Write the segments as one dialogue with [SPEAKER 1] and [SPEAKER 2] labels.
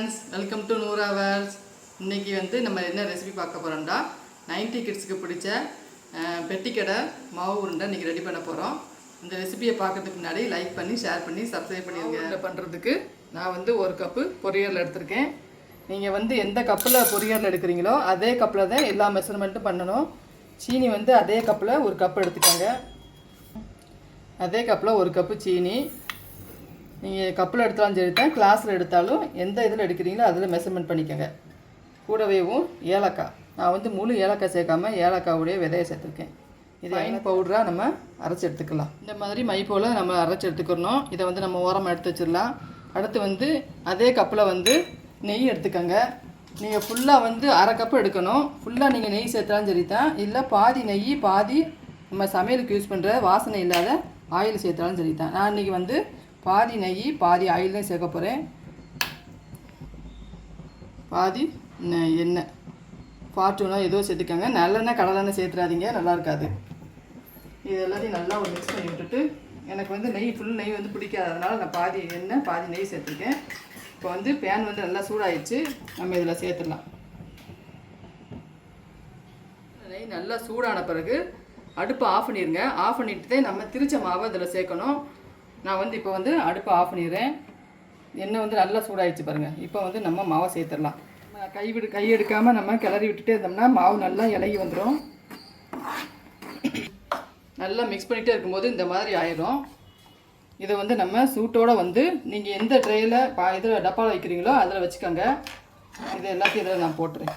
[SPEAKER 1] Friends welcome to நூறு hours இன்றைக்கி வந்து நம்ம என்ன ரெசிபி பார்க்க போகிறோம்டா நைன்டி கிட்ஸுக்கு பிடிச்ச பெட்டிக்கடை மாவு உருண்டை இன்றைக்கி ரெடி பண்ண போகிறோம் இந்த ரெசிபியை பார்க்கறதுக்கு முன்னாடி லைக் பண்ணி ஷேர் பண்ணி சப்ஸ்கிரைப் பண்ணிடுங்க உருண்டை பண்ணுறதுக்கு நான் வந்து ஒரு கப்பு பொரியல் எடுத்திருக்கேன். நீங்கள் வந்து எந்த கப்பில் பொரியல் எடுக்கிறீங்களோ அதே கப்பில் தான் எல்லா மெஷர்மெண்ட்டும் பண்ணணும். சீனி வந்து அதே கப்பில் ஒரு கப் எடுத்துக்கோங்க. அதே கப்பில் ஒரு கப்பு சீனி. நீங்கள் கப்பில் எடுத்தாலும் சரி தான் கிளாஸில் எடுத்தாலும் எந்த இதில் எடுக்கிறீங்களோ அதில் மெஷர்மெண்ட் பண்ணிக்கோங்க. கூடவேவும் ஏலக்காய். நான் வந்து முழு ஏலக்காய் சேர்க்காம ஏலக்காவுடைய விதையை சேர்த்துருக்கேன். இது ஐன் பவுடராக நம்ம அரைச்சி எடுத்துக்கலாம். இந்த மாதிரி மை போல் நம்ம அரைச்சி எடுத்துக்கிறணும். இதை வந்து நம்ம ஓரமாக எடுத்து வச்சிடலாம். அடுத்து வந்து அதே கப்பில் வந்து நெய் எடுத்துக்கோங்க. நீங்கள் ஃபுல்லாக வந்து அரை கப்பு எடுக்கணும். ஃபுல்லாக நீங்கள் நெய் சேர்த்தாலும் சரி தான். இல்லை பாதி நெய் பாதி நம்ம சமையலுக்கு யூஸ் பண்ணுற வாசனை இல்லாத ஆயில் சேர்த்தாலும் சரி தான். நான் இன்றைக்கி வந்து பாதி நெய் பாதி ஆயில் தான் சேர்க்க போகிறேன் பாதி எண்ணெய். ஃபார்ச்சூனோ ஏதோ சேர்த்துக்கோங்க. நல்லெண்ணெய் கடலெண்ணெய் சேர்த்துறாதீங்க. நல்லா இருக்காது. இது எல்லாத்தையும் நல்லா ஒரு மிக்ஸ் பண்ணி விட்டுட்டு எனக்கு வந்து நெய் ஃபுல் நெய் வந்து பிடிக்காததுனால நான் பாதி எண்ணெய் பாதி நெய் சேர்த்துருக்கேன். இப்போ வந்து பேன் வந்து நல்லா சூடாயிடுச்சு. நம்ம இதில் சேர்த்துடலாம். நெய் நல்லா சூடான பிறகு அடுப்பை ஆஃப் பண்ணிடுங்க ஆஃப் பண்ணிட்டு தான் நம்ம திரிச்ச மாவை இதில் சேர்க்கணும். நான் வந்து இப்போ வந்து அடுப்பை ஆஃப் பண்ணிடுறேன். எண்ணெய் வந்து நல்லா சூடாயிடுச்சு பாருங்கள் இப்போ வந்து நம்ம மாவை சேர்த்துடலாம். நம்ம கை விடு கை எடுக்காமல் நம்ம கிளறி விட்டுட்டே இருந்தோம்னா மாவு நல்லா இலகி வந்துடும் நல்லா மிக்ஸ் பண்ணிகிட்டே இருக்கும்போது இந்த மாதிரி ஆயிரும். இதை வந்து நம்ம சூட்டோட வந்து நீங்கள் எந்த ட்ரேயில் பா இதில் டப்பாவில் வைக்கிறீங்களோ அதில் வச்சுக்கோங்க. இது எல்லாத்தையும் இதில் நான் போட்டுறேன்.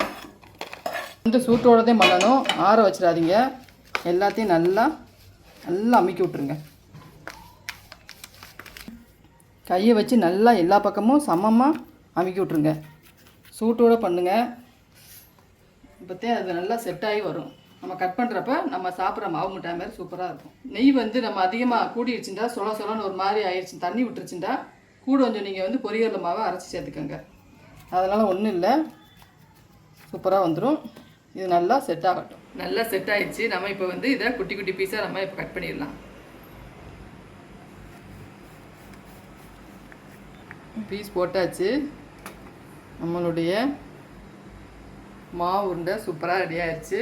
[SPEAKER 1] வந்து சூட்டோடதே பண்ணணும் ஆற வச்சிடாதீங்க. எல்லாத்தையும் நல்லா நல்லா அமுக்கி விட்ருங்க கையை வச்சு நல்லா எல்லா பக்கமும் சமமாக அமுக்கி விட்ருங்க சூட்டோட பண்ணுங்கள் இப்போத்தே அது நல்லா செட் ஆகி வரும். நம்ம கட் பண்ணுறப்ப நம்ம சாப்பிட்ற மாவு மிட்டாய் மாதிரி சூப்பராக இருக்கும். நெய் வந்து நம்ம அதிகமாக கூடிடுச்சுட்டா சொல சொலன்னு ஒரு மாதிரி ஆயிடுச்சு தண்ணி விட்டுருச்சுட்டா கூட கொஞ்சம் நீங்கள் வந்து பொரியல் மாவை அரைச்சி சேர்த்துக்கோங்க. அதனால் ஒன்றும் இல்லை. சூப்பராக வந்துடும் இது நல்லா செட் ஆகட்டும். நல்லா செட் ஆகிடுச்சு நம்ம இப்போ வந்து இதை குட்டி குட்டி பீஸாக நம்ம இப்போ கட் பண்ணிடலாம். பீஸ் போட்டாச்சு. நம்மளுடைய மாவு உருண்டை சூப்பராக ரெடி ஆயிடுச்சு.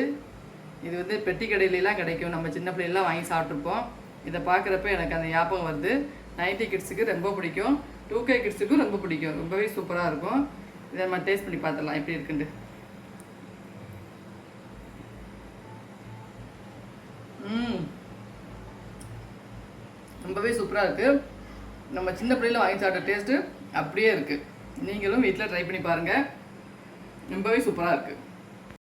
[SPEAKER 1] இது வந்து பெட்டி கடையிலலாம் கிடைக்கும். நம்ம சின்ன பிள்ளைலாம் வாங்கி சாப்பிட்ருப்போம் இதை பார்க்குறப்ப எனக்கு அந்த ஞாபகம் வருது. நைன்டி கிட்ஸுக்கு ரொம்ப பிடிக்கும். டூ கே கிட்ஸுக்கும் ரொம்ப பிடிக்கும். ரொம்பவே சூப்பராக இருக்கும். இதை நம்ம டேஸ்ட் பண்ணி பார்த்துடலாம். எப்படி இருக்குன்ட்டு ரொம்பவே சூப்பராக இருக்குது நம்ம சின்ன பிள்ளைல வாங்கி சாப்பிட்ட டேஸ்ட்டு அப்படியே இருக்குது நீங்களும் வீட்டில் ட்ரை பண்ணி பாருங்கள் ரொம்பவே சூப்பராக இருக்குது